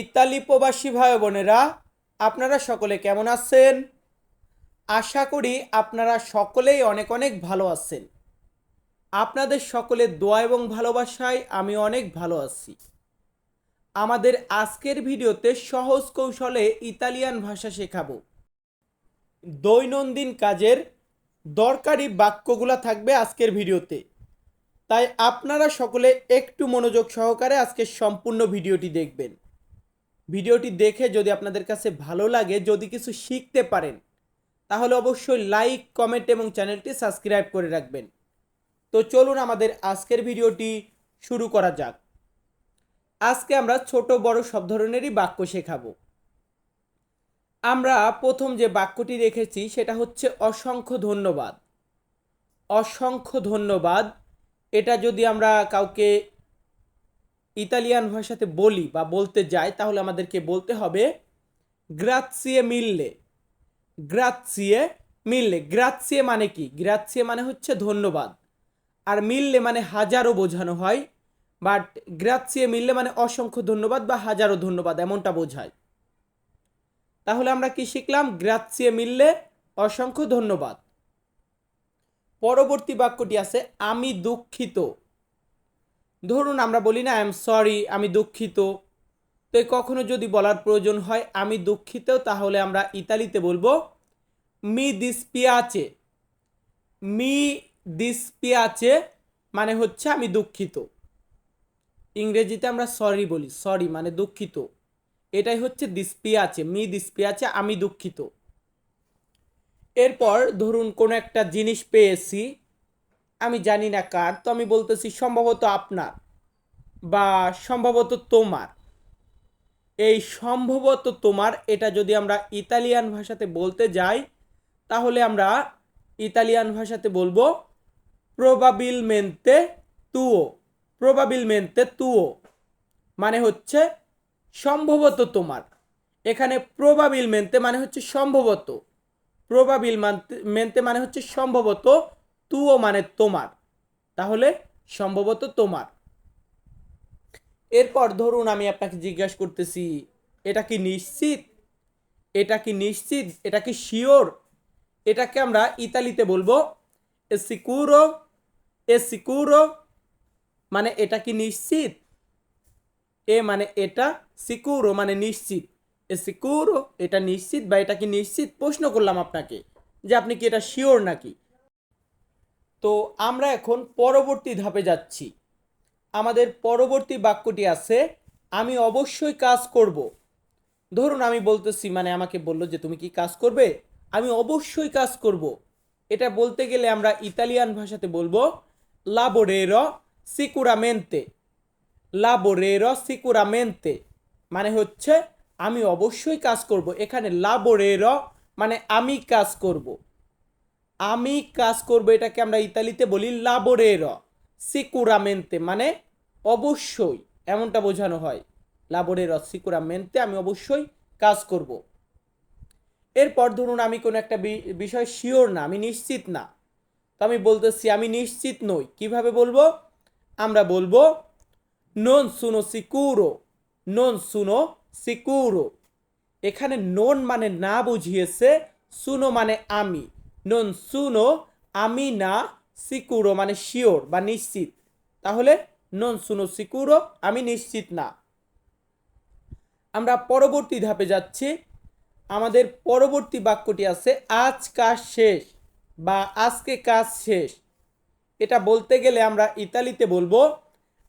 Italy প্রবাসী ভাই বোনেরা, আপনারা সকলে কেমন আছেন? আশা করি আপনারা সকলেই অনেক অনেক ভালো আছেন। আপনাদের সকলের দোয়া এবং ভালোবাসায় আমি অনেক ভালো আছি। আমাদের আজকের ভিডিওতে সহজ কৌশলে ইতালিয়ান ভাষা শেখাবো। দৈনন্দিন কাজের দরকারি বাক্যগুলো থাকবে আজকের ভিডিওতে। তাই আপনারা সকলে একটু মনোযোগ সহকারে আজকের সম্পূর্ণ ভিডিওটি দেখবেন। ভিডিওটি দেখে যদি আপনাদের কাছে ভালো লাগে, যদি কিছু শিখতে পারেন, তাহলে অবশ্যই লাইক, কমেন্ট এবং চ্যানেলটি সাবস্ক্রাইব করে রাখবেন। তো চলুন আমাদের আজকের ভিডিওটি শুরু করা যাক। আজকে আমরা ছোট বড় সব ধরনেরই বাক্য শেখাবো। আমরা প্রথম যে বাক্যটি রেখেছি, সেটা হচ্ছে অসংখ্য ধন্যবাদ। অসংখ্য ধন্যবাদ। এটা যদি আমরা কাউকে ইতালিয়ান ভাষাতে বলি বা বলতে যাই, তাহলে আমাদেরকে বলতে হবে গ্রাৎসিয়ে মিললে গ্রাৎসিয়ে মিললে গ্রাৎসিয়ে মানে কি? গ্রাৎসিয়ে মানে হচ্ছে ধন্যবাদ। আর মিললে মানে হাজারো বোঝানো হয় বাট গ্রাৎসিয়ে মিললে মানে অসংখ্য ধন্যবাদ বা হাজারো ধন্যবাদ, এমনটা বোঝায়। তাহলে আমরা কি শিখলাম? গ্রাৎসিয়ে মিললে অসংখ্য ধন্যবাদ। পরবর্তী বাক্যটি আছে, আমি দুঃখিত। ধরুন আমরা বলি না আই এম সরি আমি দুঃখিত। তো কখনো যদি বলার প্রয়োজন হয়, আমি দুঃখিত তাহলে আমরা ইতালিতে বলব মি দিসপিয়াচে মি দিসপিয়াচে মানে হচ্ছে, আমি দুঃখিত। ইংরেজিতে আমরা সরি বলি সরি মানে দুঃখিত। এটাই হচ্ছে দিসপিয়াচে মি দিসপিয়াচে আমি দুঃখিত। এরপর ধরুন কোনো একটা জিনিস পেয়েছি আমি জানি না কার, তো আমি বলতেছি সম্ভবত আপনার বা সম্ভবত তোমার। এই সম্ভবত তোমার, এটা যদি আমরা ইতালিয়ান ভাষাতে বলতে যাই, তাহলে আমরা ইতালিয়ান ভাষাতে বলব প্রবাবিলমেন্তে তুও প্রবাবিল প্রবাবিলমেন্তে তুও। মানে হচ্ছে সম্ভবত তোমার। এখানে প্রবাবিল প্রবাবিলমেন্তে মানে হচ্ছে সম্ভবত। প্রবাবিল মেনতে মানে হচ্ছে সম্ভবত তুও মানে তোমার। তাহলে সম্ভবত তোমার। এরপর ধরুন আমি আপনাকে জিজ্ঞাসা করতেছি, এটা কি নিশ্চিত? এটা কি নিশ্চিত? এটা কি শিওর? এটাকে আমরা ইতালিতে বলব, এ সিকুরো এ সিকুরো মানে এটা কি নিশ্চিত? এ মানে এটা সিকুরো মানে নিশ্চিত। এ সিকুরো এটা নিশ্চিত বা এটা কি নিশ্চিত? প্রশ্ন করলাম আপনাকে যে আপনি কি এটা শিওর নাকি? তো আমরা এখন পরবর্তী ধাপে যাচ্ছি। আমাদের পরবর্তী বাক্যটি আছে, আমি অবশ্যই কাজ করব। ধরুন আমি বলতেছি মানে আমাকে বলল যে, তুমি কি কাজ করবে? আমি অবশ্যই কাজ করব। এটা বলতে গেলে আমরা ইতালিয়ান ভাষাতে বলব লাবোরের সিকুরামেন্তে লাবোরের সিকুরামেন্তে মানে হচ্ছে, আমি অবশ্যই কাজ করব। এখানে লাবোরের মানে আমি কাজ করব। আমি কাজ করব এটাকে আমরা ইতালিতে বলি লাবোরের সিকুরামেন্তে মানে অবশ্যই, এমনটা বোঝানো হয়। লাবোরের সিকুরামেন্তে আমি অবশ্যই কাজ করব। এরপর ধরুন আমি কোনো একটা বিষয় শিওর না, আমি নিশ্চিত না। তো আমি বলতেছি, আমি নিশ্চিত নই। কীভাবে বলব? আমরা বলব নন সুনো সিকুরো নন সুনো সিকুরো এখানে নন মানে না বুঝিয়েছে সুনো মানে আমি। নন সুনো আমি না সিকুরো মানে শিওর বা নিশ্চিত। তাহলে নন সুনো সিকুরো আমি নিশ্চিত না। আমরা পরবর্তী ধাপে যাচ্ছি। আমাদের পরবর্তী বাক্যটি আছে, আজ কাজ শেষ বা আজকে কাজ শেষ। এটা বলতে গেলে আমরা ইতালিতে বলব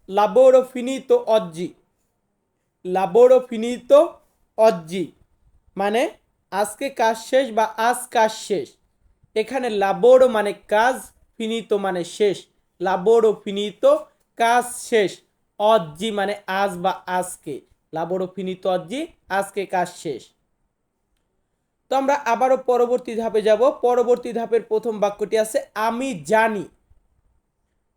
লাবোরো ফিনিতো অজ্জি লাবোরো ফিনিতো অজ্জি মানে আজকে কাজ শেষ বা আজ কাজ শেষ। এখানে লাবোরো মানে কাজ ফিনিতো মানে শেষ। লাবোরো ফিনিতো কাজ শেষ। অজ্জি মানে আজ বা আজকে। লাবোরো ফিনিতো অজ্জি, আজকে কাজ শেষ। তো আমরা আবারও পরবর্তী ধাপে যাব। পরবর্তী ধাপের প্রথম বাক্যটি আছে, আমি জানি।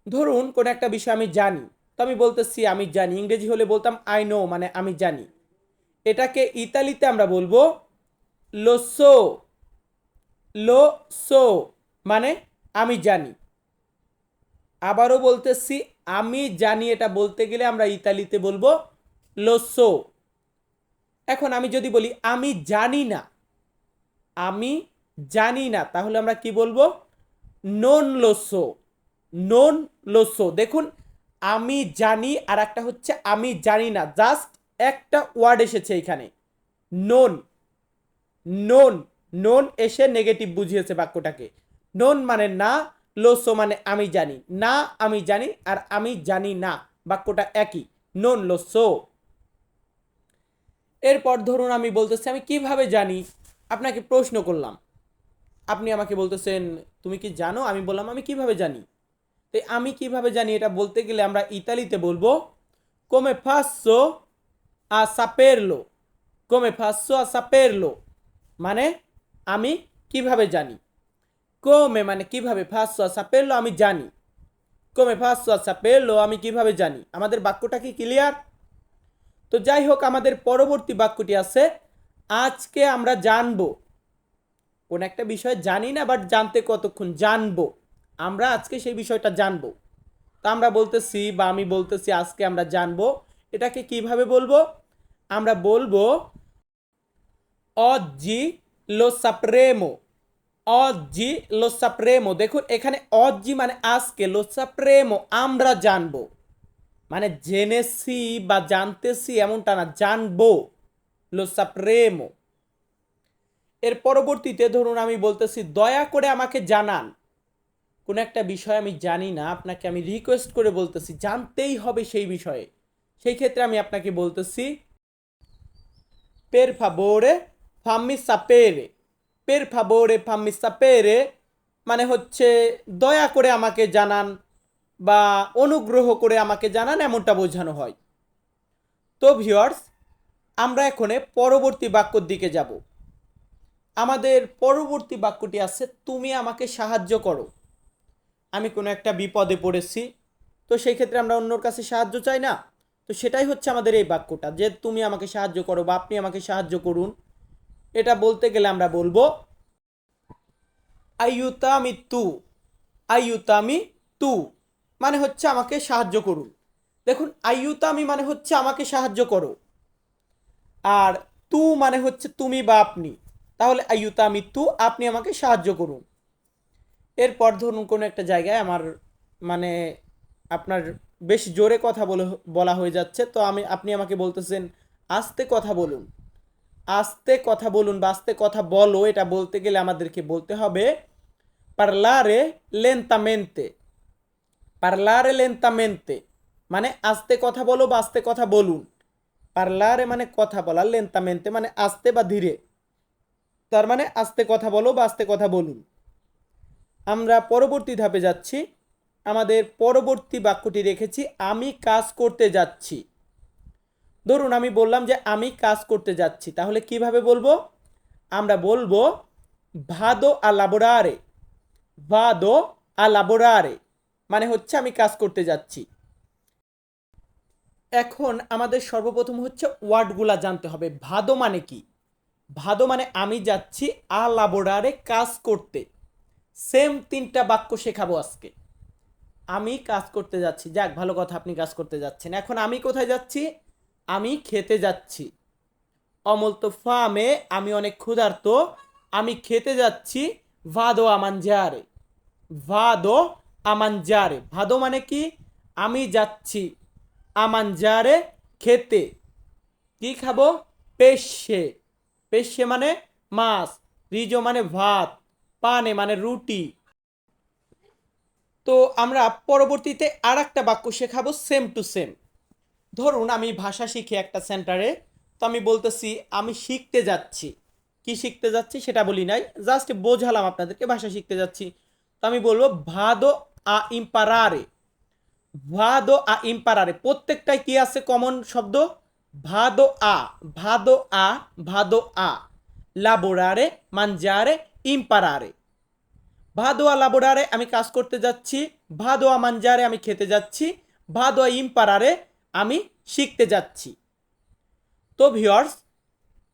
ধরুন কোন একটা বিষয়, আমি জানি। তো আমি বলতেছি, আমি জানি। ইংরেজি হলে বলতাম আই নো মানে আমি জানি। এটাকে ইতালিতে আমরা বলব লোসো লো, সো মানে আমি জানি। আবারও বলতেছি, আমি জানি এটা বলতে গেলে আমরা ইতালিতে বলব লোসো এখন আমি যদি বলি, আমি জানি না, আমি জানি না, তাহলে আমরা কি বলব? নন লোসো নন লোসো দেখুন, আমি জানি আর একটা হচ্ছে আমি জানি না, জাস্ট একটা ওয়ার্ড এসেছে এখানে। নন নন। নন এসে নেগেটিভ বুঝিয়েছে বাক্যটাকে। নন মানে না লোসো মানে আমি জানি। না, আমি জানি আর আমি জানি না, বাক্যটা একই। নন লোসো এরপর ধরুন আমি বলতেছি, আমি কীভাবে জানি? আপনাকে প্রশ্ন করলাম। আপনি আমাকে বলতেছেন, তুমি কি জানো? আমি বললাম, আমি কীভাবে জানি? তাই আমি কীভাবে জানি এটা বলতে গেলে আমরা ইতালিতে বলব কোমে ফাসো আ সাপেরলো কোমে ফাসো আ সাপেরলো মানে আমি কীভাবে জানি? কোমে মানে কীভাবে? ফার্স্ট আ সাপেরলো আমি জানি। কোমে ফার্স্ট আ সাপেরলো আমি কীভাবে জানি? আমাদের বাক্যটা কি ক্লিয়ার তো যাই হোক, আমাদের পরবর্তী বাক্যটি আছে, আজকে আমরা জানব। কোন একটা বিষয় জানি না বাট জানতে কতক্ষণ? জানব। আমরা আজকে সেই বিষয়টা জানব। তা আমরা বলতেছি বা আমি বলতেছি, আজকে আমরা জানব। এটাকে কীভাবে বলব? আমরা বলব অজি লো সাপ্রেমো অজি লো সাপ্রেমো দেখুন এখানে অজি মানে আজকে লো সাপ্রেমো আমরা জানব মানে জেনেছি বা জানতেছি এমনটা না জানব লো সাপ্রেমো এর পরবর্তীতে ধরুন আমি বলতেছি দয়া করে আমাকে জানান কোনো একটা বিষয় আমি জানি না আপনাকে আমি রিকোয়েস্ট করে বলতেছি জানতেই হবে সেই বিষয়ে সেই ক্ষেত্রে আমি আপনাকে বলতেছি পের ফাবোরে ফাম্মি সাপেরে পের ফাবোরে ফাম্মি সাপেরে মানে হচ্ছে দয়া করে আমাকে জানান বা অনুগ্রহ করে আমাকে জানান এমনটা বোঝানো হয়। তো ভিওয়ার্স আমরা এখানে পরবর্তী বাক্যর দিকে যাব। আমাদের পরবর্তী বাক্যটি আছে, তুমি আমাকে সাহায্য করো। আমি কোনো একটা বিপদে পড়েছি, তো সেই ক্ষেত্রে আমরা অন্যর কাছে সাহায্য চাই না। তো সেটাই হচ্ছে আমাদের এই বাক্যটা, যে তুমি আমাকে সাহায্য করো বা আপনি আমাকে সাহায্য করুন। এটা বলতে গেলে আমরা বলব আইয়ুতামি তু আইয়ুতামি তু মানে হচ্ছে আমাকে সাহায্য করুন। দেখুন, আইয়ুতামি মানে হচ্ছে আমাকে সাহায্য করো। আর তু মানে হচ্ছে তুমি বা আপনি। তাহলে আইয়ুতামি তু আপনি আমাকে সাহায্য করুন। এরপর ধরুন কোনো একটা জায়গায় আমার মানে আপনার বেশ জোরে কথা বলে, বলা হয়ে যাচ্ছে, তো আমি, আপনি আমাকে বলতেছেন, আস্তে কথা বলুন। আস্তে কথা বলুন বা আস্তে কথা বলো, এটা বলতে গেলে আমাদেরকে বলতে হবে পার্লারে লেন্তামেন্তে পার্লারে লেন্তামেন্তে মানে আস্তে কথা বলো বা আস্তে কথা বলুন। পার্লারে মানে কথা বলা লেন্তামেন্তে মানে আস্তে বা ধীরে। তার মানে আস্তে কথা বলো বা আস্তে কথা বলুন। আমরা পরবর্তী ধাপে যাচ্ছি। আমাদের পরবর্তী বাক্যটি রেখেছি, আমি কাজ করতে যাচ্ছি। ধরুন আমি বললাম যে আমি কাজ করতে যাচ্ছি, তাহলে কীভাবে বলব? আমরা বলব, ভাদো আলাবোরারে ভাদো আলাবোরারে মানে হচ্ছে আমি কাজ করতে যাচ্ছি। এখন আমাদের সর্বপ্রথম হচ্ছে ওয়ার্ডগুলা জানতে হবে। ভাদো মানে কি? ভাদো মানে আমি যাচ্ছি আলাবোরারে কাজ করতে। সেম তিনটা বাক্য শেখাবো আজকে। আমি কাজ করতে যাচ্ছি। যাক, ভালো কথা, আপনি কাজ করতে যাচ্ছেন। এখন আমি কোথায় যাচ্ছি? আমি খেতে যাচ্ছি। অমল তো ফার্মে আমি অনেক ক্ষুধার্ত, আমি খেতে যাচ্ছি ভাদো আমানজারে। ভাদো আমানজারে। ভাদো মানে কি? আমি যাচ্ছি আমানজারে খেতে। কি খাব? পেশে। পেশে মানে মাছ, রিজো মানে ভাত, পানে মানে রুটি। তো আমরা পরবর্তীতে আর একটা বাক্য শেখাবো সেম টু সেম। ধরুন আমি ভাষা শিখি একটা সেন্টারে তো আমি বলতেছি, আমি শিখতে যাচ্ছি। কি শিখতে যাচ্ছি সেটা বলি নাই জাস্ট বোঝালাম আপনাদেরকে, ভাষা শিখতে যাচ্ছি। তো আমি বলব, ভাদো আ ইম্পারারে। ভাদো আ ইম্পারারে, প্রত্যেকটাই কি আছে কমন শব্দ? ভাদো আ ভাদো আ ভাদো আ। লাবোরারে, মানজারে, ইম্পারারে। ভাদোয়া লাবোরারে আমি কাজ করতে যাচ্ছি ভাদোয়া মানজারে আমি খেতে যাচ্ছি ভাদোয়া ইম্পারারে আমি শিখতে যাচ্ছি। তো ভিওর্স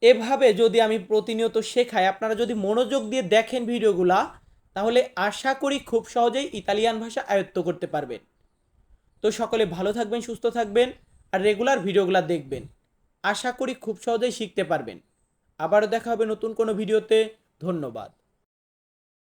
এভাবে যদি আমি প্রতিনিয়ত শেখাই, আপনারা যদি মনোযোগ দিয়ে দেখেন ভিডিওগুলা, তাহলে আশা করি খুব সহজেই ইতালিয়ান ভাষা আয়ত্ত করতে পারবেন। তো সকলে ভালো থাকবেন, সুস্থ থাকবেন, আর রেগুলার ভিডিওগুলো দেখবেন। আশা করি খুব সহজেই শিখতে পারবেন। আবারও দেখা হবে নতুন কোনো ভিডিওতে। ধন্যবাদ।